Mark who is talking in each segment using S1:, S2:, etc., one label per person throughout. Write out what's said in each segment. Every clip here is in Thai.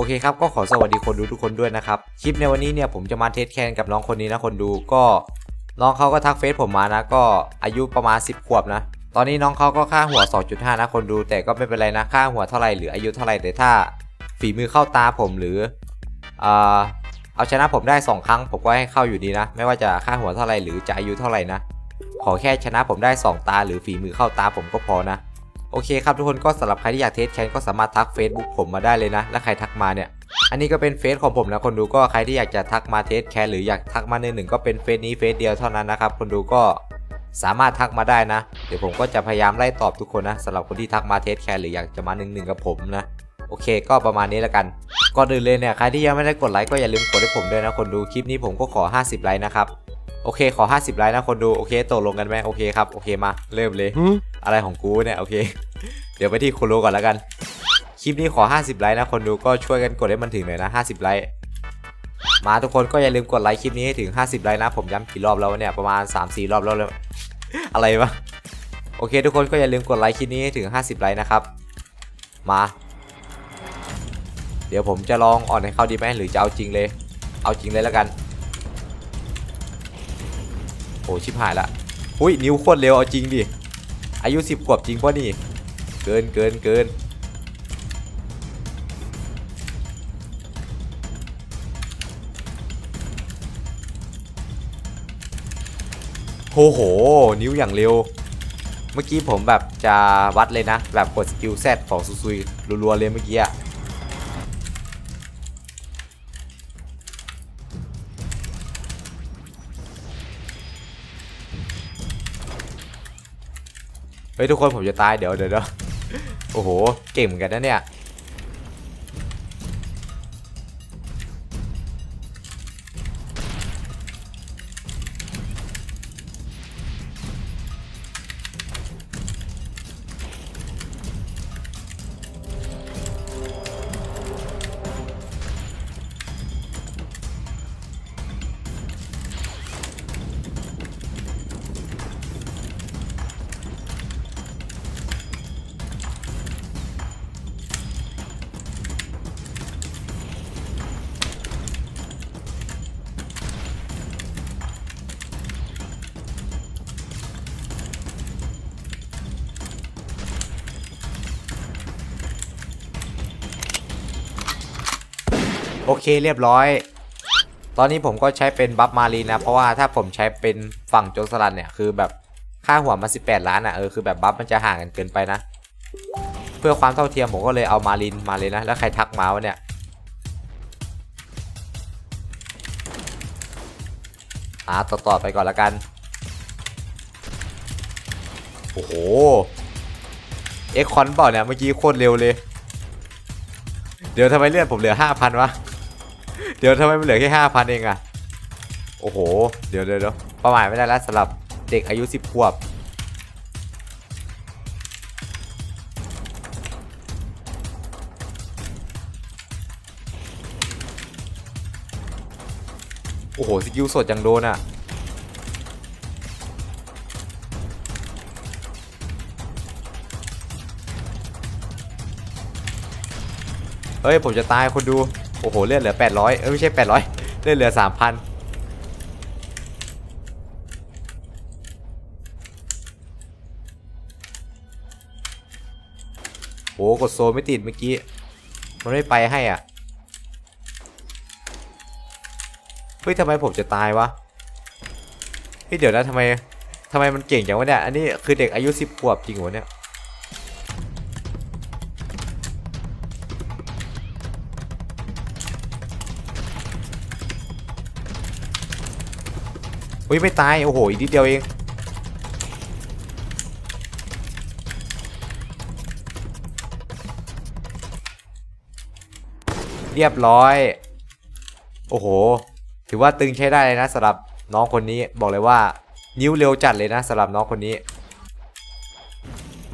S1: อเคครับก็ขอสวัสดีคนดูทุกคนด้วยนะครับ คลิปในวันนี้เนี่ยผมจะมาเทสแคนกับน้องคนนี้นะคนดูก็น้องเขาก็ทักเฟซผมมานะ ก็อายุประมาณ 10 ขวบนะ ตอนนี้น้องเขาก็ค่าหัว 2.5 นะคนดู แต่ก็ไม่เป็นไรนะค่าหัวเท่าไหร่หรืออายุเท่าไหร่แต่ถ้าฝีมือเข้าตาผมหรือเออเอาชนะผมได้ 2 ครั้ง ผมก็ให้เข้าอยู่ดีนะ ไม่ว่าจะค่าหัวเท่าไหร่หรือจะอายุเท่าไหร่นะ ขอแค่ชนะผมได้ 2 ตาหรือฝีมือเข้าตาผมก็พอนะ โอเคครับทุกคนก็สำหรับใครที่อยากเทสแคนก็สามารถทัก Facebook ผมมาได้เลยนะ และใครทักมาเนี่ย อันนี้ก็เป็นเฟซของผมนะคนดูก็ใครที่อยากจะทักมาเทสแคนหรืออยากทักมาในหนึ่งก็เป็นเฟซนี้เฟซเดียวเท่านั้นนะครับคนดูก็สามารถทักมาได้นะ เดี๋ยวผมก็จะพยายามไล่ตอบทุกคนนะสำหรับคนที่ทักมาเทสแคนหรืออยากจะมาหนึ่งหนึ่งกับผมนะโอเคก็ประมาณนี้แล้วกันก่อนอื่นเลยเนี่ยใครที่ยังไม่ได้กดไลค์ก็อย่าลืมกดให้ผมด้วยนะคนดูคลิปนี้ผมก็ขอ 50 ไลค์นะครับ โอเคขอ 50ไลค์นะคนดูโอเคตกลงกันไหมโอเคครับโอเคมาเริ่มเลยอะไรของกูเนี่ยโอเค เดี๋ยวไปที่โคโลก่อนแล้วกันคลิปนี้ขอ 50ไลค์นะคนดูก็ช่วยกันกดให้มันถึงหน่อยนะ50ไลค์มาทุกคนก็อย่าลืมกดไลค์คลิปนี้ให้ถึง 50ไลค์นะผมย้ำกี่รอบแล้ววะเนี่ยประมาณ 3-4 รอบแล้วเลยอะไรวะโอเค ทุกคนก็อย่าลืมกดไลค์คลิปนี้ให้ถึง 50ไลค์นะครับ มา เดี๋ยวผมจะลองอ่อนให้เขาดีไหมหรือจะเอาจริงเลย เอาจริงเลยแล้วกันโอ้ชิบหายละอุ้ยนิ้วโคตรเร็วเอาจริงดิอายุ10ขวบจริงป่ะนี่ เกินเกินเกินโอ้โห นิ้วอย่างเร็ว เมื่อกี้ผมแบบจะวัดเลยนะ แบบกดสกิลแซดของซุซุยรัวๆเลยเมื่อกี้อะ เฮ้ยทุกคนผมจะตายเดี๋ยวเดี๋ยวโอ้โหเก่งเหมือนกันนะเนี่ย โอเคเรียบร้อย ตอนนี้ผมก็ใช้เป็นบัฟมารีนะ เพราะว่าถ้าผมใช้เป็นฝั่งโจรสลัดเนี่ยคือแบบค่าหัวมา18 ล้านอะเออคือแบบบัฟมันจะห่างกันเกินไปนะ เพื่อความเท่าเทียมผมก็เลยเอามารีนมาเลยนะ แล้วใครทักมาวะเนี่ยอ่าต่อต่อไปก่อนละกัน โอ้โห เอ็กคอนเปล่าเนี่ยเมื่อกี้โคตรเร็วเลย เดี๋ยวทำไมเลือดผมเหลือ 5,000 วะ เดี๋ยวทำไมมันเหลือแค่5,000เองอะโอ้โหเดี๋ยวเดี๋ยวเดี๋ยวประมาณไม่ได้แล้วสำหรับเด็กอายุ10ขวบ โอ้โห สกิลสดยังโดนอะเฮ้ย ผมจะตายคนดู โอ้โหเลือดเหลือ 800เอ้ยไม่ใช่ 800เลือดเหลือ 3,000โอ้กดโซไม่ติดเมื่อกี้ มันไม่ไปให้อะ เฮ้ยทำไมผมจะตายวะ เฮ้ยเดี๋ยวนะทำไมทำไมมันเก่งจังวะเนี่ย อันนี้คือเด็กอายุ10ขวบจริงเหรอเนี่ย อุ้ยไม่ตาย โอ้โห อีกนิดเดียวเอง เรียบร้อย โอ้โห ถือว่าตึงใช้ได้เลยนะสำหรับน้องคนนี้ บอกเลยว่า นิ้วเร็วจัดเลยนะสำหรับน้องคนนี้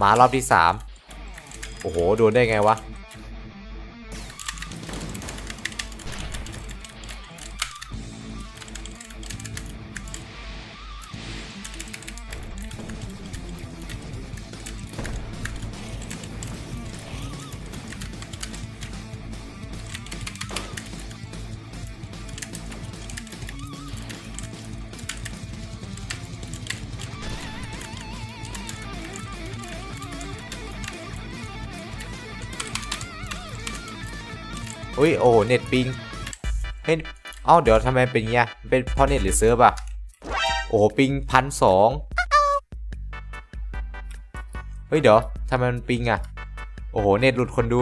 S1: มารอบที่สามโอ้โห โดนได้ไงวะ อุ้ยโอ้โหเน็ตปิงเฮ้ยเอ้าเดี๋ยวทำไมเป็นเงี้ยเป็นเพราะเน็ตหรือเซิร์ฟอะโอ้โหปิงพันสองเฮ้ยเดี๋ยวทำไมมันปิงอะโอ้โหเน็ตหลุดคนดู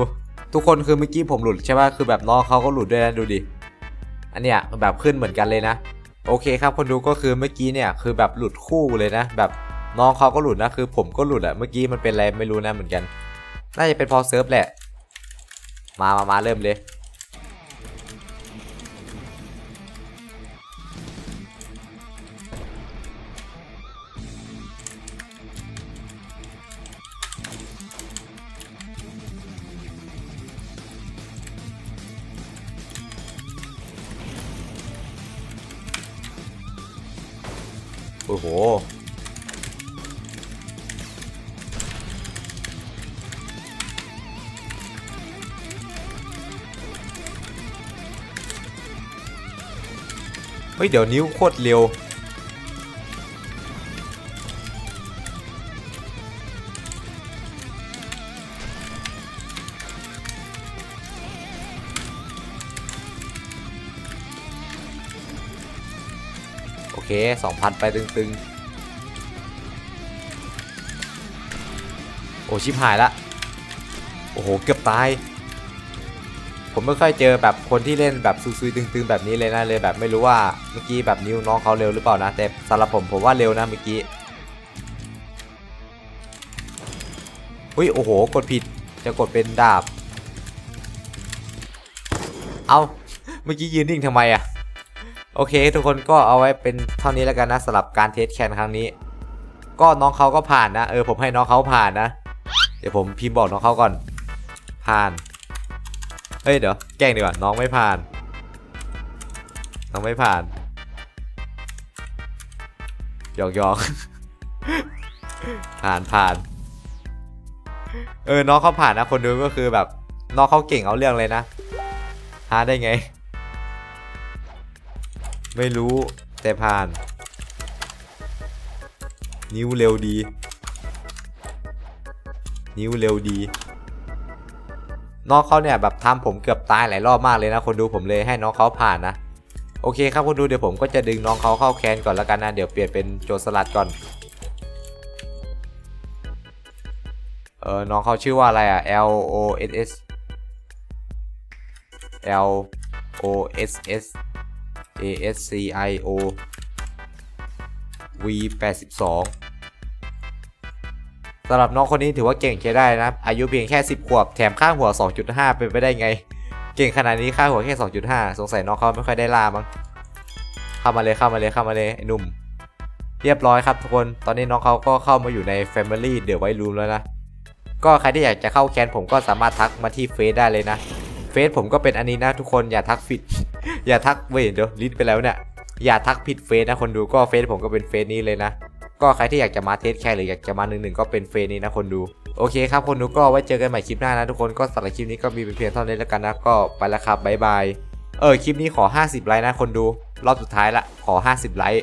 S1: ทุกคนคือเมื่อกี้ผมหลุดใช่ป่ะคือแบบน้องเขาก็หลุดด้วยนะดูดิอันเนี้ยแบบขึ้นเหมือนกันเลยนะ โอเคครับคนดูก็คือเมื่อกี้เนี่ยคือแบบหลุดคู่เลยนะ แบบน้องเขาก็หลุดนะคือ ผมก็หลุดอะเมื่อกี้มันเป็นอะไรไม่รู้นะเหมือนกัน น่าจะเป็นเพอเซิร์ฟแหละ มามามาเริ่มเลย อ้โห เฮ้ย เดี๋ยวนิ้วโคตรเร็ว โอเค2,000ไปตึงๆ โอ้ชิบหายละ โอ้โห เกือบตาย ผมไม่ค่อยเจอแบบคนที่เล่นแบบซุยๆตึงๆ แบบนี้เลยนะเลยแบบไม่รู้ว่าเมื่อกี้แบบนิ้วน้องเขาเร็วหรือเปล่านะ แต่สำหรับผมผมว่าเร็วนะเมื่อกี้อุ้ยโอ้โห กดผิดจะกดเป็นดาบ เอาเมื่อกี้ยืนนิ่งทำไมอะ โอเค ทุกคนก็เอาไว้เป็นเท่านี้แล้วกันนะสำหรับการเทสแคนครั้งนี้ ก็น้องเขาก็ผ่านนะ เออผมให้น้องเขาผ่านนะ เดี๋ยวผมพิมพ์บอกน้องเขาก่อน ผ่านเฮ้ยเดี๋ยวแกล้งดีกว่าน้องไม่ผ่าน น้องไม่ผ่านหยอกหยอกผ่านผ่าน เออน้องเขาผ่านนะคนดูก็คือแบบ น้องเขาเก่งเอาเรื่องเลยนะหาได้ไง ไม่รู้แต่ผ่าน นิ้วเร็วดี นิ้วเร็วดีน้องเขาเนี่ยแบบทำผมเกือบตายหลายรอบมากเลยนะ คนดูผมเลยให้น้องเขาผ่านนะ โอเคครับคนดูเดี๋ยวผมก็จะดึงน้องเขาเข้าแคนก่อนแล้วกันนะ เดี๋ยวเปลี่ยนเป็นโจรสลัดก่อน เออน้องเขาชื่อว่าอะไรอะ L O S S L O S S A S C I O V 8 2 สำหรับน้องคนนี้ถือว่าเก่งใช้ได้นะอายุเพียงแค่ 10 ขวบ แถมค่าหัว 2.5 เป็นไปได้ไง เก่งขนาดนี้ค่าหัวแค่ 2.5 สงสัยน้องเขาไม่ค่อยได้ล่ามั้ง เข้ามาเลยเข้ามาเลยเข้ามาเลยไอ้หนุ่ม เรียบร้อยครับทุกคน ตอนนี้น้องเขาก็เข้ามาอยู่ใน Family เดี๋ยวไว้รูมแล้วนะ ก็ใครที่อยากจะเข้าแคนผมก็สามารถทักมาที่เฟซได้เลยนะ เฟซผมก็เป็นอันนี้นะทุกคนอย่าทักผิด อย่าทักเว้ยเดี๋ยวลิสต์ไปแล้วเนี่ยอย่าทักผิดเฟซนะคนดูก็เฟซผมก็เป็นเฟซนี้เลยนะ ก็ใครที่อยากจะมาเทสแค่หรืออยากจะมาหนึ่งหนึ่งก็เป็นเฟซนี้นะคนดูโอเคครับคนดูก็ไว้เจอกันใหม่คลิปหน้านะทุกคนก็สำหรับคลิปนี้ก็มีเป็นเพียงเท่านี้แล้วกันนะก็ไปแล้วครับบ๊ายบายเออคลิปนี้ขอ 50 ไลค์นะคนดู รอบสุดท้ายละขอ 50 ไลค์